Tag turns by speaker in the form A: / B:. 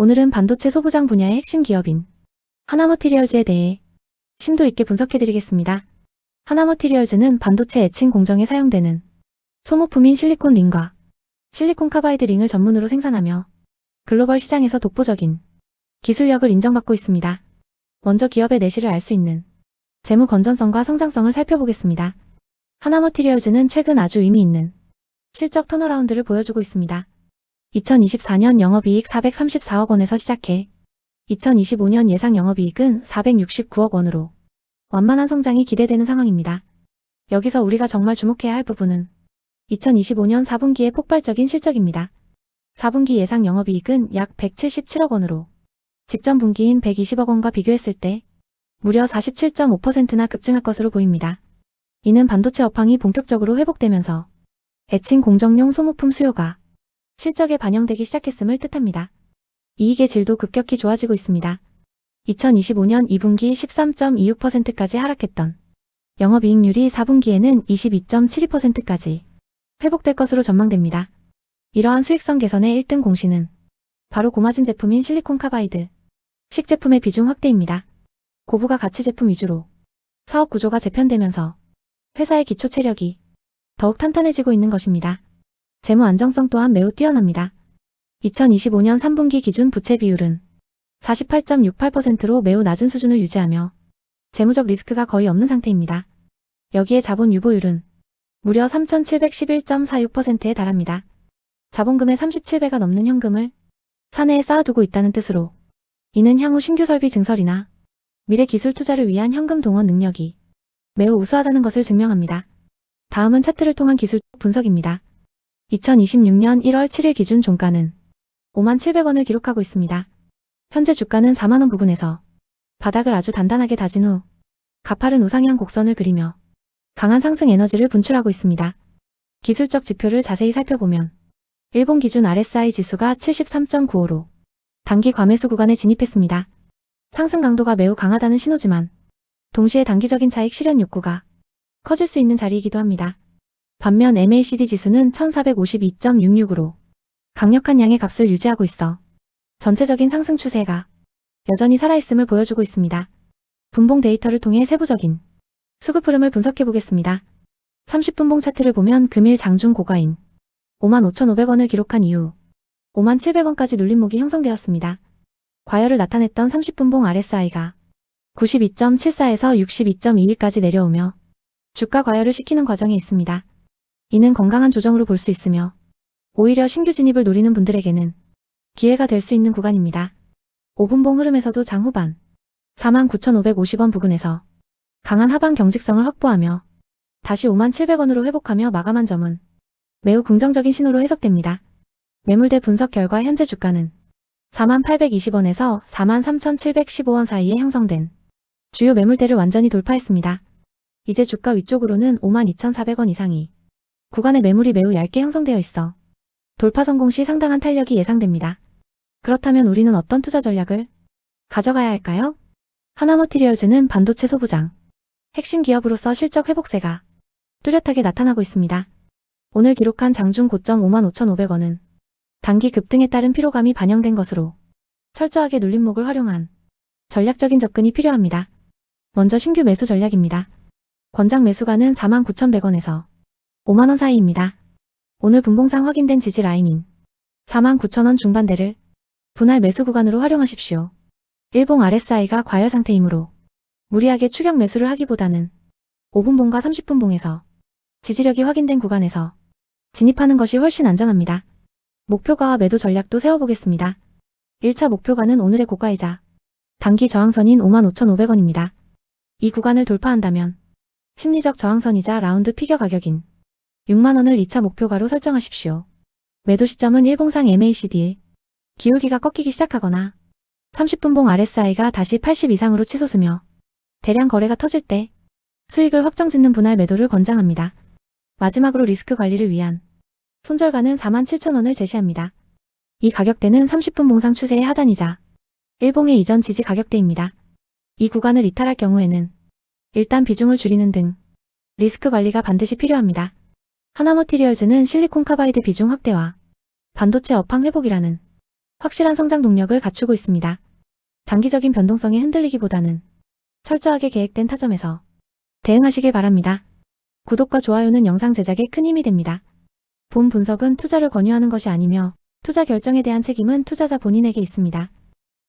A: 오늘은 반도체 소부장 분야의 핵심 기업인 하나머티리얼즈에 대해 심도 있게 분석해드리겠습니다. 하나머티리얼즈는 반도체 애칭 공정에 사용되는 소모품인 실리콘 링과 실리콘 카바이드 링을 전문으로 생산하며 글로벌 시장에서 독보적인 기술력을 인정받고 있습니다. 먼저 기업의 내실을 알 수 있는 재무 건전성과 성장성을 살펴보겠습니다. 하나머티리얼즈는 최근 아주 의미 있는 실적 턴어라운드를 보여주고 있습니다. 2024년 영업이익 434억 원에서 시작해 2025년 예상 영업이익은 469억 원으로 완만한 성장이 기대되는 상황입니다. 여기서 우리가 정말 주목해야 할 부분은 2025년 4분기의 폭발적인 실적입니다. 4분기 예상 영업이익은 약 177억 원으로 직전 분기인 120억 원과 비교했을 때 무려 47.5%나 급증할 것으로 보입니다. 이는 반도체 업황이 본격적으로 회복되면서 애칭 공정용 소모품 수요가 실적에 반영되기 시작했음을 뜻합니다. 이익의 질도 급격히 좋아지고 있습니다. 2025년 2분기 13.26%까지 하락했던 영업이익률이 4분기에는 22.72%까지 회복될 것으로 전망됩니다. 이러한 수익성 개선의 1등 공신은 바로 고마진 제품인 실리콘 카바이드, 식제품의 비중 확대입니다. 고부가 가치 제품 위주로 사업 구조가 재편되면서 회사의 기초 체력이 더욱 탄탄해지고 있는 것입니다. 재무 안정성 또한 매우 뛰어납니다. 2025년 3분기 기준 부채 비율은 48.68%로 매우 낮은 수준을 유지하며 재무적 리스크가 거의 없는 상태입니다. 여기에 자본 유보율은 무려 3,711.46%에 달합니다. 자본금의 37배가 넘는 현금을 사내에 쌓아두고 있다는 뜻으로 이는 향후 신규 설비 증설이나 미래 기술 투자를 위한 현금 동원 능력이 매우 우수하다는 것을 증명합니다. 다음은 차트를 통한 기술 분석입니다. 2026년 1월 7일 기준 종가는 5만 700원을 기록하고 있습니다. 현재 주가는 4만원 부근에서 바닥을 아주 단단하게 다진 후 가파른 우상향 곡선을 그리며 강한 상승 에너지를 분출하고 있습니다. 기술적 지표를 자세히 살펴보면 일본 기준 RSI 지수가 73.95로 단기 과매수 구간에 진입했습니다. 상승 강도가 매우 강하다는 신호지만 동시에 단기적인 차익 실현 욕구가 커질 수 있는 자리이기도 합니다. 반면 MACD 지수는 1452.66으로 강력한 양의 값을 유지하고 있어 전체적인 상승 추세가 여전히 살아있음을 보여주고 있습니다. 분봉 데이터를 통해 세부적인 수급 흐름을 분석해 보겠습니다. 30분봉 차트를 보면 금일 장중 고가인 55,500원을 기록한 이후 57,700원까지 눌림목이 형성되었습니다. 과열을 나타냈던 30분봉 RSI가 92.74에서 62.21까지 내려오며 주가 과열을 시키는 과정에 있습니다. 이는 건강한 조정으로 볼 수 있으며 오히려 신규 진입을 노리는 분들에게는 기회가 될 수 있는 구간입니다. 5분봉 흐름에서도 장 후반 49,550원 부근에서 강한 하방 경직성을 확보하며 다시 57,700원으로 회복하며 마감한 점은 매우 긍정적인 신호로 해석됩니다. 매물대 분석 결과 현재 주가는 4820원에서 43,715원 사이에 형성된 주요 매물대를 완전히 돌파했습니다. 이제 주가 위쪽으로는 52,400원 이상이 구간의 매물이 매우 얇게 형성되어 있어 돌파 성공 시 상당한 탄력이 예상됩니다. 그렇다면 우리는 어떤 투자 전략을 가져가야 할까요? 하나머티리얼즈는 반도체 소부장, 핵심 기업으로서 실적 회복세가 뚜렷하게 나타나고 있습니다. 오늘 기록한 장중 고점 55,500원은 단기 급등에 따른 피로감이 반영된 것으로 철저하게 눌림목을 활용한 전략적인 접근이 필요합니다. 먼저 신규 매수 전략입니다. 권장 매수가는 49,100원에서 5만원 사이입니다. 오늘 분봉상 확인된 지지 라인인 49,000원 중반대를 분할 매수 구간으로 활용하십시오. 일봉 RSI가 과열 상태이므로 무리하게 추격 매수를 하기보다는 5분봉과 30분봉에서 지지력이 확인된 구간에서 진입하는 것이 훨씬 안전합니다. 목표가와 매도 전략도 세워보겠습니다. 1차 목표가는 오늘의 고가이자 단기 저항선인 55,500원입니다. 이 구간을 돌파한다면 심리적 저항선이자 라운드 피겨 가격인 6만원을 2차 목표가로 설정하십시오. 매도 시점은 일봉상 MACD에 기울기가 꺾이기 시작하거나 30분봉 RSI가 다시 80 이상으로 치솟으며 대량 거래가 터질 때 수익을 확정짓는 분할 매도를 권장합니다. 마지막으로 리스크 관리를 위한 손절가는 47,000원을 제시합니다. 이 가격대는 30분 봉상 추세의 하단이자 일봉의 이전 지지 가격대입니다. 이 구간을 이탈할 경우에는 일단 비중을 줄이는 등 리스크 관리가 반드시 필요합니다. 하나머티리얼즈는 실리콘 카바이드 비중 확대와 반도체 업황 회복이라는 확실한 성장 동력을 갖추고 있습니다. 단기적인 변동성에 흔들리기보다는 철저하게 계획된 타점에서 대응하시길 바랍니다. 구독과 좋아요는 영상 제작에 큰 힘이 됩니다. 본 분석은 투자를 권유하는 것이 아니며 투자 결정에 대한 책임은 투자자 본인에게 있습니다.